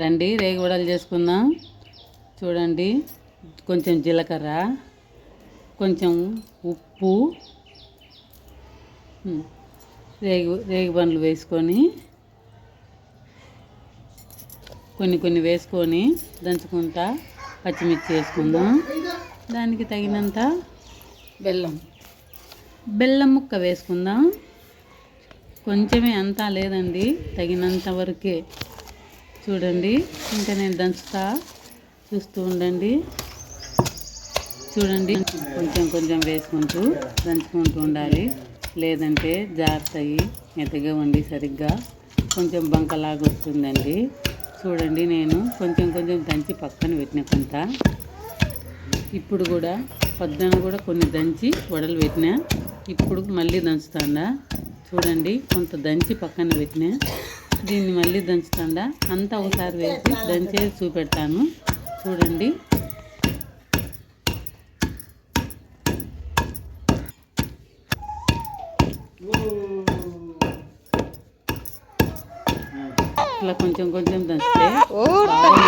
రండి రేగి వడలు చేసుకుందాం. చూడండి కొంచెం జీలకర్ర కొంచెం ఉప్పు రేగి రేగి పండ్లు వేసుకొని కొన్ని కొన్ని వేసుకొని దంచుకుంటా పచ్చిమిర్చి వేసుకుందాం. దానికి తగినంత బెల్లం బెల్లం ముక్క వేసుకుందాం. కొంచెమే అంతా లేదండి తగినంత వరకే. చూడండి. ఇంకా నేను దంచుతా. చూస్తూ ఉండండి. చూడండి. కొంచెం కొంచెం వేసుకుంటూ దంచుకుంటూ ఉండాలి. లేదంటే జారుతాయి. మెత్తగా వండి సరిగ్గా కొంచెం బంకలాగా వస్తుందండి. చూడండి నేను కొంచెం కొంచెం దంచి పక్కన పెట్టిన కొంత. ఇప్పుడు కూడా పొద్దున కూడా కొన్ని దంచి వడలు పెట్టినా. ఇప్పుడు మళ్ళీ దంచుతాండా చూడండి. కొంత దంచి పక్కన పెట్టినా. దీన్ని మళ్ళీ దంచుతాండా? అంతా ఒకసారి వేసి దంచేది చూపెడతాను. చూడండి. ఇట్లా కొంచెం కొంచెం దంచితే బాగా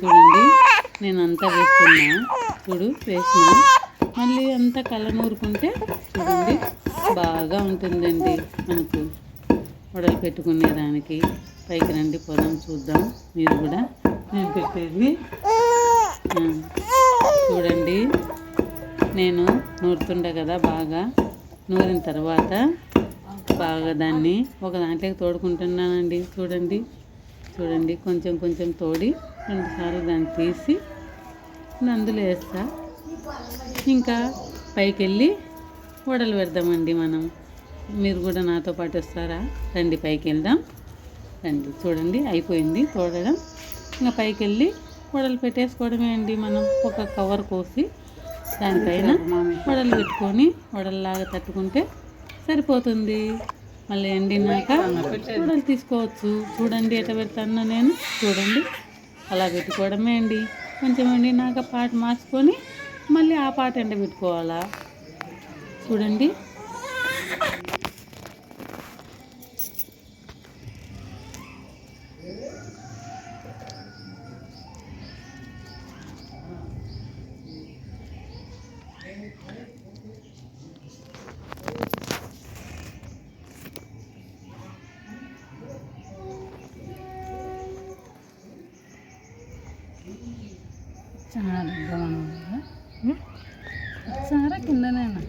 చూడండి. నేను అంతా వేస్తున్నా. చూడు వేసిన మళ్ళీ అంతా కలనూరుకుంటే చూడండి బాగా ఉంటుందండి మనకు. వడలు పెట్టుకునేదానికి పైకి రండి పొలం చూద్దాం. మీరు కూడా నేను పెట్టేది చూడండి. నేను నూరుతుండే కదా బాగా. నూరిన తర్వాత బాగా దాన్ని ఒక దాంట్లోకి తోడుకుంటున్నానండి. చూడండి. చూడండి. కొంచెం కొంచెం తోడి రెండుసార్లు దాన్ని తీసి అందులో వేస్తా. ఇంకా పైకి వెళ్ళి వడలు పెడదామండి మనం. మీరు కూడా నాతో పాటు వస్తారా? రండి పైకి వెళ్దాం రండి చూడండి అయిపోయింది తోడడం. ఇంకా పైకి వెళ్ళి వడలు పెట్టేసుకోవడమే అండి మనం. ఒక కవర్ కోసి దానిపైన వడలు పెట్టుకొని వడల్లాగా తట్టుకుంటే సరిపోతుంది. మళ్ళీ ఎండినాక వడలు తీసుకోవచ్చు. చూడండి ఎట్లా పెడతాను నేను. చూడండి అలా పెట్టుకోవడమే అండి. కొంచెం ఎండినాక పాట మార్చుకొని మళ్ళీ ఆ పాట ఎండబెట్టుకోవాలా? చూడండి. చాలా దగ్గర కిందనేనా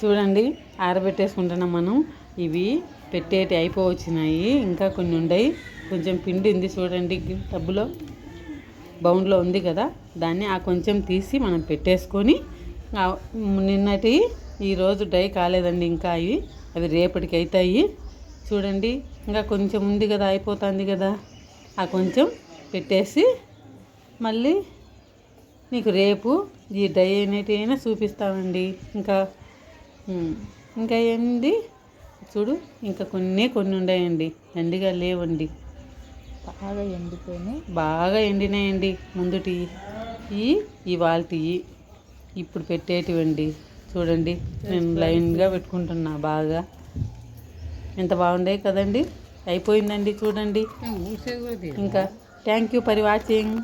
చూడండి ఆరబెట్టేసుకుంటున్నాం మనం. ఇవి పెట్టేటి అయిపోవచ్చినాయి. ఇంకా కొన్ని ఉన్నాయి కొంచెం పిండి ఉంది చూడండి డబ్బులో. బౌండ్లో ఉంది కదా దాన్ని ఆ కొంచెం తీసి మనం పెట్టేసుకొని నిన్నటి ఈరోజు డ్రై కాలేదండి ఇంకా అవి అవి రేపటికి అవుతాయి చూడండి ఇంకా కొంచెం ఉంది కదా అయిపోతుంది కదా. ఆ కొంచెం పెట్టేసి మళ్ళీ నీకు రేపు ఈ డై అనేటి అయినా చూపిస్తామండి. ఇంకా ఇంకా ఏంది? చూడు ఇంకా కొన్ని కొన్ని ఉన్నాయండి. ఎండిగా లేవండి. బాగా ఎండిపోయినాయి. బాగా ఎండినాయండి. ముందుటి ఈ ఇవాల్టి ఇప్పుడు పెట్టేటివండి. చూడండి నేను లైన్గా పెట్టుకుంటున్నా బాగా. ఎంత బాగుండే కదండి? అయిపోయిందండి చూడండి. ఇంకా థ్యాంక్ యూ ఫర్ వాచింగ్.